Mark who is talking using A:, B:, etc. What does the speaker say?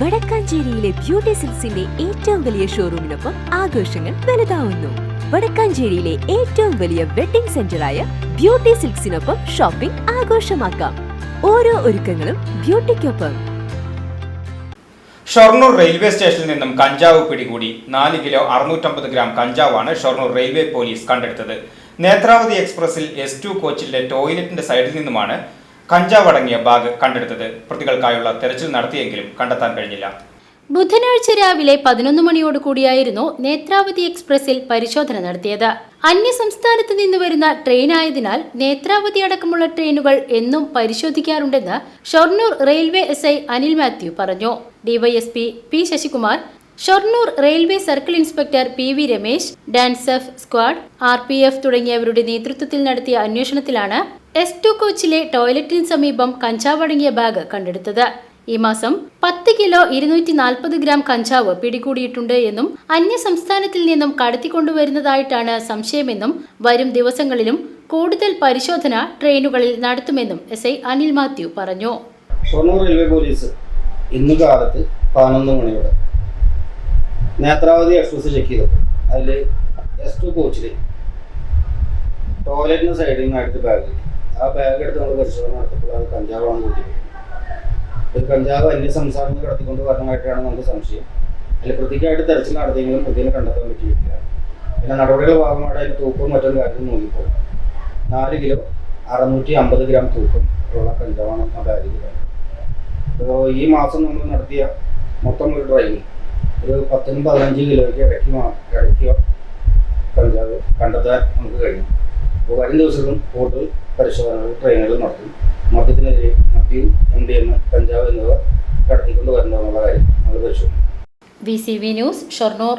A: വടക്കാഞ്ചേരിയിലെ beauty സിൽസിന്റെ ഏറ്റവും വലിയ ഷോറൂമിനൊപ്പം ആഘോഷങ്ങൾ വലുതാവുന്നു. വടക്കാഞ്ചേരിയിലെ ഏറ്റവും വലിയ വെഡിംഗ് സെന്ററായ ബ്യൂട്ടി സിൽക്സിനൊപ്പം ഷോപ്പിംഗ് ആഘോഷമാക്കാം. ഓരോ ഒരുക്കങ്ങളും ബ്യൂട്ടിക്കൊപ്പം.
B: ഷൊർണൂർ റെയിൽവേ സ്റ്റേഷനിൽ നിന്നും കഞ്ചാവ് പിടികൂടി നാല് കിലോ അറുന്നൂറ്റമ്പത് ഗ്രാം കഞ്ചാവാണ് ഷൊർണൂർ റെയിൽവേ പോലീസ് കണ്ടെടുത്തത്. നേത്രാവതി എക്സ്പ്രസിൽ എസ് ടു കോച്ചിലെ ടോയ്ലറ്റിന്റെ സൈഡിൽ നിന്നുമാണ് കഞ്ചാവ് അടങ്ങിയ ബാഗ് കണ്ടെടുത്തത് പ്രതികൾക്കായുള്ള തെരച്ചിൽ നടത്തിയെങ്കിലും കണ്ടെത്താൻ കഴിഞ്ഞില്ല.
C: ബുധനാഴ്ച രാവിലെ പതിനൊന്ന് മണിയോട് കൂടിയായിരുന്നു നേത്രാവതി എക്സ്പ്രസിൽ പരിശോധന നടത്തിയത്. അന്യ സംസ്ഥാനത്ത് നിന്ന് വരുന്ന ട്രെയിൻ ആയതിനാൽ നേത്രാവതി അടക്കമുള്ള ട്രെയിനുകൾ എന്നും പരിശോധിക്കാറുണ്ടെന്ന് Shoranur railway S I Anil Mathew പറഞ്ഞു. DYSP P Sasikumar Shoranur railway circle inspector P V Ramesh DANSAF squad R തുടങ്ങിയവരുടെ നേതൃത്വത്തിൽ നടത്തിയ അന്വേഷണത്തിലാണ് എസ് ടു കോച്ചിലെ ടോയ്ലറ്റിന് സമീപം കഞ്ചാവടങ്ങിയ ബാഗ് കണ്ടെടുത്തത്. ഈ മാസം പത്ത് കിലോ ഇരുന്നൂറ്റി നാൽപ്പത് ഗ്രാം കഞ്ചാവ് പിടികൂടിയിട്ടുണ്ട് എന്നും അന്യ സംസ്ഥാനത്തിൽ നിന്നും കടത്തിക്കൊണ്ടുവരുന്നതായിട്ടാണ് സംശയമെന്നും വരും ദിവസങ്ങളിലും കൂടുതൽ പരിശോധന ട്രെയിനുകളിൽ നടത്തുമെന്നും എസ് ഐ അനിൽ മാത്യു പറഞ്ഞു.
D: ഷൊർണൂർ റെയിൽവേ പോലീസ് ഇന്ന് കാലത്ത് പതിനൊന്ന് മണിയോടെ നേത്രാവതി എക്സ്പ്രസ് ചെക്ക് ചെയ്തപ്പോൾ അതിൽ എസ് ടു കോച്ചിൽ ടോയ്ലറ്റിന് സൈഡിൽ നിന്നായിട്ട് ബാഗ് കിട്ടി. ആ ബാഗ് എടുത്ത് നമ്മൾ പരിശോധന നടത്തിയപ്പോൾ അത് കഞ്ചാവാണ് കൂട്ടിയത് ഒരു കഞ്ചാവ് അന്യ സംസ്ഥാനത്ത് കടത്തിക്കൊണ്ട് വരണമായിട്ടാണ് നമുക്ക് സംശയം. അതിൽ പ്രതിക്കായിട്ട് തെരച്ചിൽ നടത്തിയെങ്കിലും പ്രതിയെ കണ്ടെത്താൻ പറ്റിയിട്ടില്ല. പിന്നെ നടപടികളുടെ ഭാഗമായിട്ട് അതിൽ തൂക്കവും മറ്റും കാര്യം നോക്കിയപ്പോൾ നാല് കിലോ അറുന്നൂറ്റി അമ്പത് ഗ്രാം തൂക്കം ഉള്ള കഞ്ചാവാണ് ആ ബാഗിൽ അപ്പോൾ ഈ മാസം നമ്മൾ നടത്തിയ മൊത്തം ഒരു ഡ്രൈവിൽ ഒരു പത്തിനും പതിനഞ്ച് കിലോയ്ക്ക് ഇടയ്ക്ക് ഇടയ്ക്ക് കഞ്ചാവ് കണ്ടെത്താൻ നമുക്ക് കഴിയും. അപ്പോൾ വരും ദിവസങ്ങളും കൂടുതൽ പരിശോധനകൾ ട്രെയിനുകൾ നടത്തും. മദ്യത്തിനെതിരെ മദ്യം എം ഡി എം കഞ്ചാവ് എന്നിവ കടത്തിക്കൊണ്ട് കാര്യം നമ്മൾ പരിശോധിക്കും.
C: V C V news Shoranur